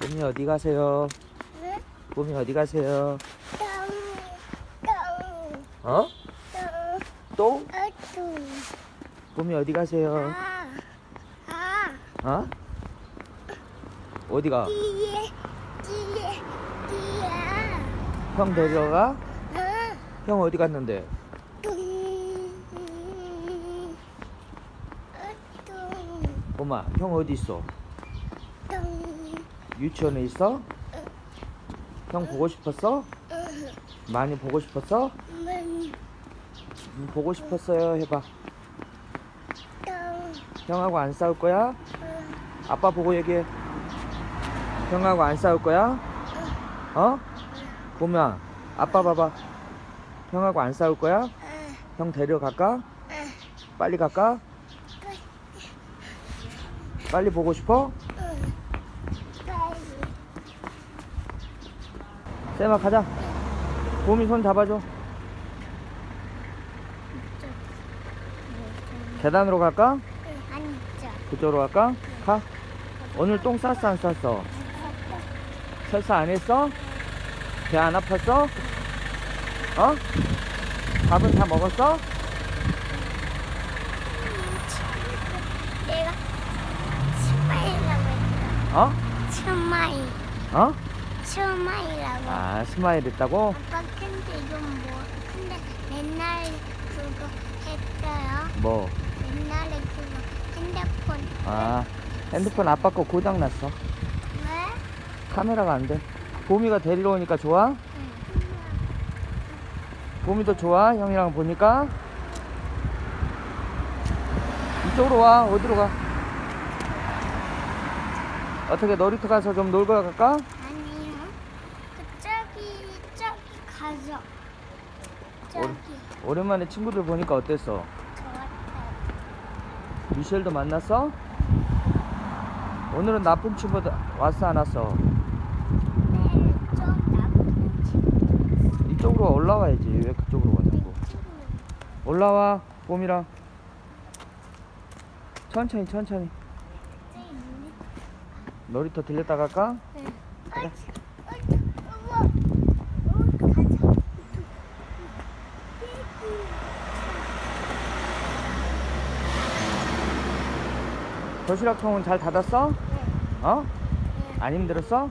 봄이 어디 가세요? 응? 봄이 어디 가세요? 땅, 땅, 어? 땅, 또? 어둠. 봄이 어디 가세요? 아, 아, 어? 어디가? 뒤에, 뒤에, 뒤에. 형 데려가? 아, 형 어디 갔는데? 뚱. 어둠, 봄아, 형 어디 있어? 뚱. 유치원에 있어? 형 보고 싶었어? 많이 보고 싶었어? 문, 음, 보고 싶었어요. 해봐. 땅, 형하고 안 싸울 거야? 응, 아빠 보고 얘기해. 형하고 안 싸울 거야? 어? 봄아, 아빠 봐봐. 형하고 안 싸울 거야? 아, 형 데려갈까? 아. 빨리 갈까? 빨리 보고 싶어? 응. 빨리. 쌤아 가자. 봄이 손 잡아줘. 계단으로 갈까? 응, 앉아. 그쪽으로 갈까? 가. 오늘 똥 쌌어 안 쌌어? 설사 안 했어? 배 안 아팠어? 어? 밥은 다 먹었어? 내가 스마일이라고 했어. 어? 스마일. 어? 스마일이라고. 아 스마일 했다고? 아빠 근데 이건 뭐? 근데 옛날에 그거 했어요. 뭐? 옛날에 그거 핸드폰. 아 핸드폰 아빠 거 고장 났어. 왜? 카메라가 안 돼. 봄이가 데리러 오니까 좋아? 응. 봄이도 좋아? 형이랑 보니까? 이쪽으로 와. 어디로 가? 어떻게 놀이터 가서 좀 놀고 갈까? 아니요. 그 저기 저기 가죠. 저기 오랜만에 친구들 보니까 어땠어? 좋았어요. 미셸도 만났어? 오늘은 나쁜 친구들 왔어 안 왔어? 내일 좀 나쁜 친구. 이쪽으로 올라와야지 왜 그쪽으로 가냐고 올라와 봄이랑 천천히 천천히 놀이터 들렸다 갈까? 그래. 도시락 통은 잘 닫았어? 어? 안 힘들었어?